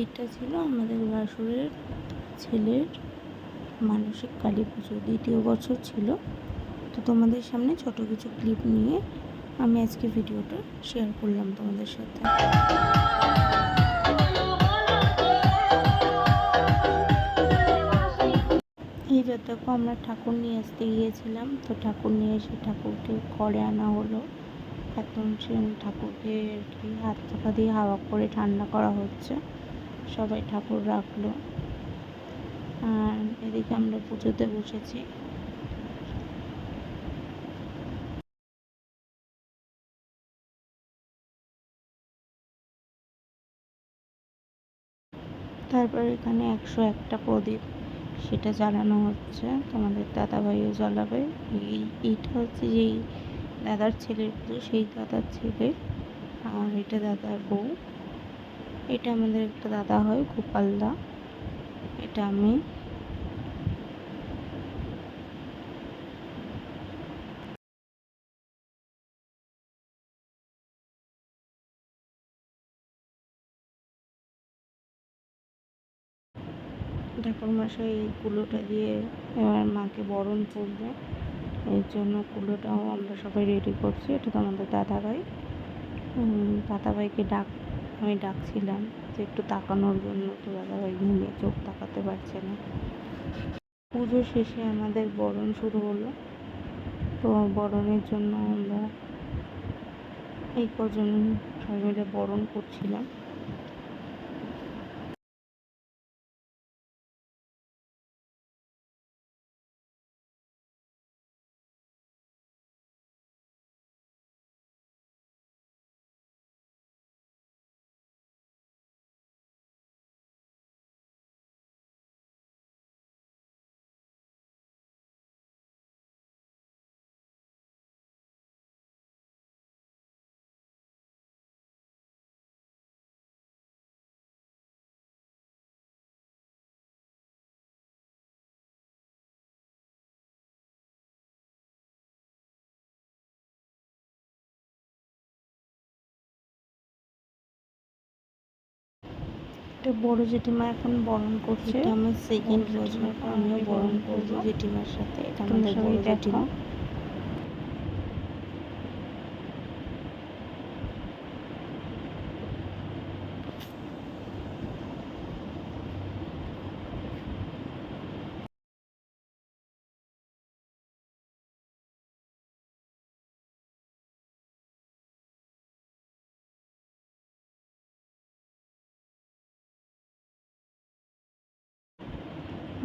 এটা ছিল আমাদের বাসুরের ছেলের মানসিক কালী পুজো দ্বিতীয় বছর ছিল। তো তোমাদের সামনে ছোট কিছু ক্লিপ নিয়ে আমি আজকে ভিডিওটা শেয়ার করলাম তোমাদের সাথে। এইবার দেখো, আমরা ঠাকুর নিয়ে আসতে গিয়েছিলাম। তো ঠাকুর নিয়ে এসে ঠাকুরকে ঘরে আনা হলো। এখন সে ঠাকুরকে আর কি হাত চাপা দিয়ে হাওয়া করে ঠান্ডা করা হচ্ছে। সবাই ঠাকুর রাখল। আর এদিকে আমরা পুজোতে বসেছি। তারপর এখানে একশো একটা প্রদীপ, সেটা জ্বালানো হচ্ছে। তোমাদের দাদাভাইও জ্বালাবে। এই, এইটা হচ্ছে যেই দাদার ছেলের পুজো, সেই দাদার ছেলে আর এটা দাদার বউ। এটা আমাদের একটা দাদা হয় গোপালদা এটা আমি। ঠাকুর মশাই এই কুলোটা দিয়ে এবার মাকে বরণ করবে। এর জন্য কুলোটাও আমরা সবাই রেডি করছি। এটা তো আমাদের দাদাভাই। দাদাভাইকে ডাক আমি ডাকছিলাম যে একটু তাকানোর জন্য, তো দাদাভাই ঘুমিয়ে চোখ তাকাতে পারছে না। পুজো শেষে আমাদের বরণ শুরু হলো। তো বরণের জন্য আমরা এই কজন সবাই মিলে বরণ করছিলাম। একটা বড় জেঠিমা এখন বরণ করছে। এটা আমার সেকেন্ড বছর আমিও বরণ করব জেঠিমার সাথে। এটা আমাদের বড় জেঠিমা।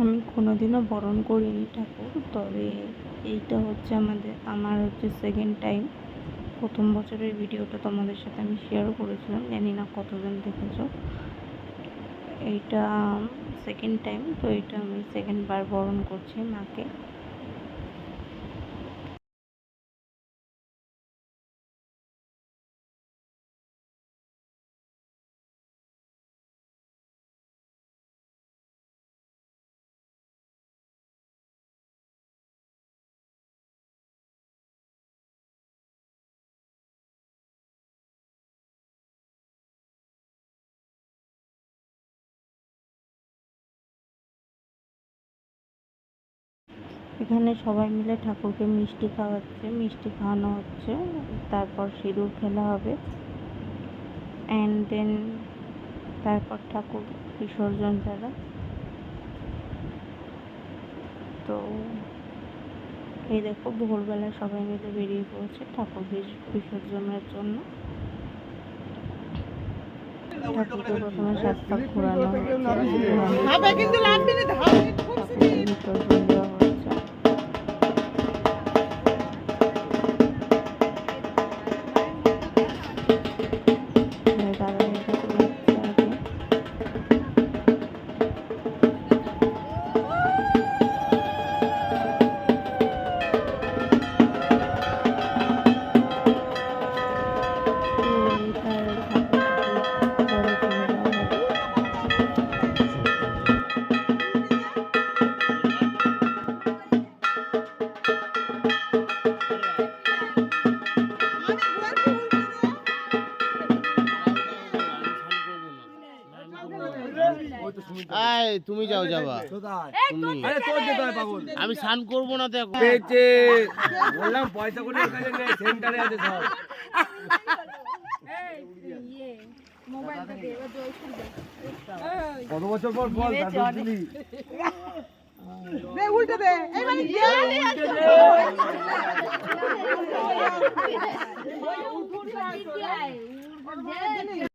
আমি কোনোদিনও বরণ করিনি ঠাকুর, তবে এইটা হচ্ছে আমাদের, আমার হচ্ছে সেকেন্ড টাইম প্রথম বছরের ভিডিওটা তোমাদের সাথে আমি শেয়ারও করেছিলাম, জানি না কতজন দেখেছ। এইটা সেকেন্ড টাইম তো এটা আমি সেকেন্ড বার বরণ করছি মাকে। এখানে সবাই মিলে ঠাকুরকে মিষ্টি খাওয়াচ্ছে মিষ্টি খাওয়ানো হচ্ছে। তারপর সিঁদুর খেলা হবে। অ্যান্ড দেন তারপর ঠাকুর বিসর্জন ছাড়া তো এই দেখো ভোরবেলা সবাই মিলে বেরিয়ে পড়েছে ঠাকুর বিসর্জনের জন্য। ঠাকুরকে প্রথমে সাত পাক ঘোরানো হচ্ছে আয় তুমি যাও যাবা। কোথায়? আরে তোর যেতে হয় পাগল। আমি স্নান করব না তো এখন পেয়েছে। বললাম পয়সা করে নেই সেন্টারে আছে সব। কত বছর পর বল উল্টে দে। এই মানে